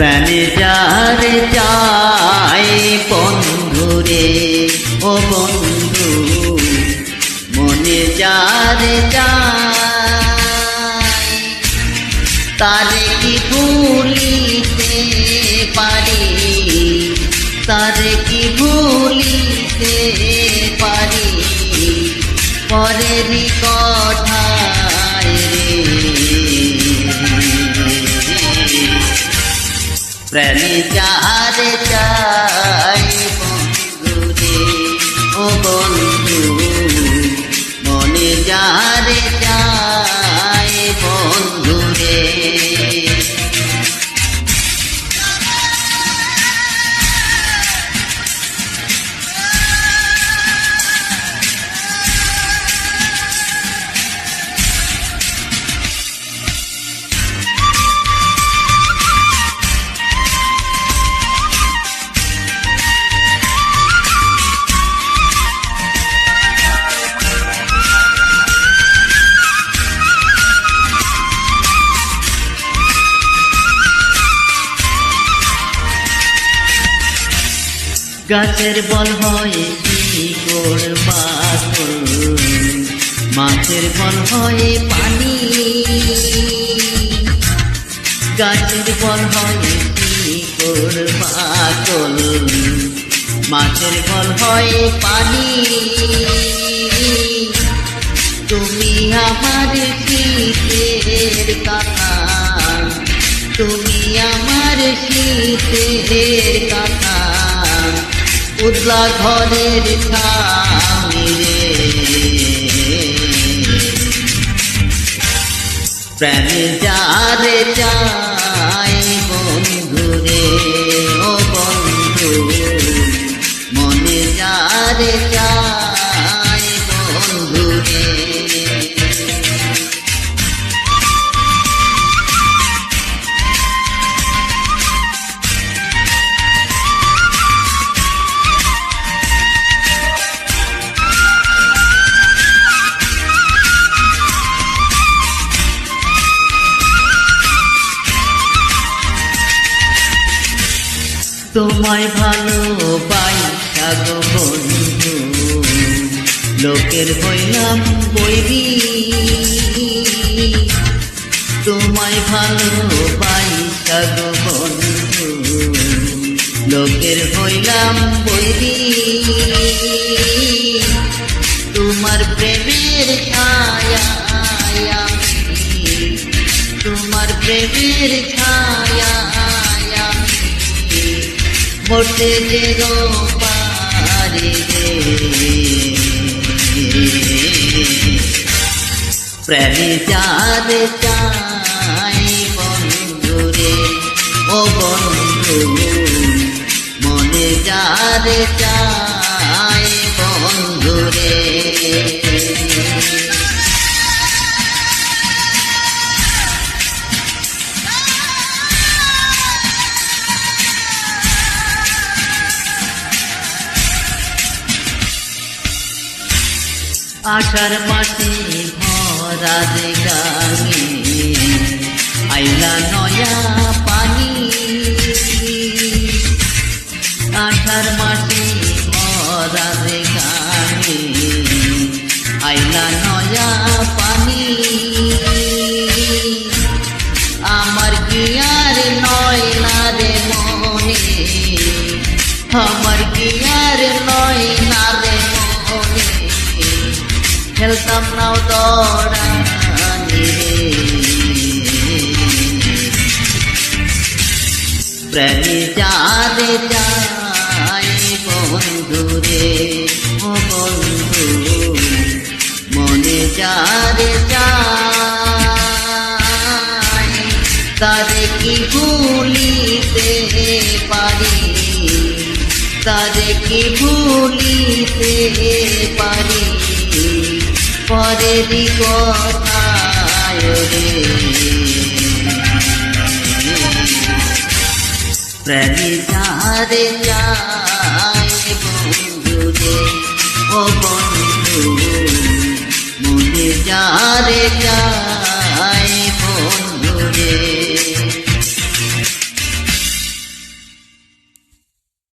প্রাণে যারে চাই বন্ধুরে ও বন্ধু, মনে যারে চাই। তারে কি ভুলিতে পারি, তারে কি ভুলিতে পারি? পরেরই কথায় প্রাণে যারে গাছের বল হয়ে শিকড় পাথর মাছের বল হয়ে পানি। গাছের বল হয়ে শিকড় পাতল মাছের বল হয়ে পানি। তুমি আমার শীতের কথা। তুমি আমার শীতের কথা। উদলা ঘরের রে প্রাণে যারে চাই বন্ধুরে ও বন্ধু মনে যারে চাই তোমায় ভালোবাই গো বন্ধু। লোকের হইলাম বৈরি। তোমায় ভালোবাই গো বন্ধু। লোকের হইলাম বৈরি। তোমার প্রেমের ছায়া তোমার প্রেমের ছায়া মরতে যে পারি প্রেমী চাঁদ চাই বন্ধুরে ও বন্ধু মনে যার চাই আষাঢ় মাসে ভরা যে গাঙে আইলা নয়া পানি। আষাঢ় মাটি ভরা যে গাঙে আইলা নয়া পানি। আমার কি আর নয় না রে মনে? আমার কি খেলতাম নাও দৌড়ানি। প্রেমে যারে যাই বন্ধু রে, ও বন্ধু, মনে যারে যাই তারে কি ভুলিতে পারি? তারে কি ভুলিতে পারি? পরেরই কথায় রে। প্রেমে যারে যাই বন্ধু রে ও বন্ধু মনে যারে যাই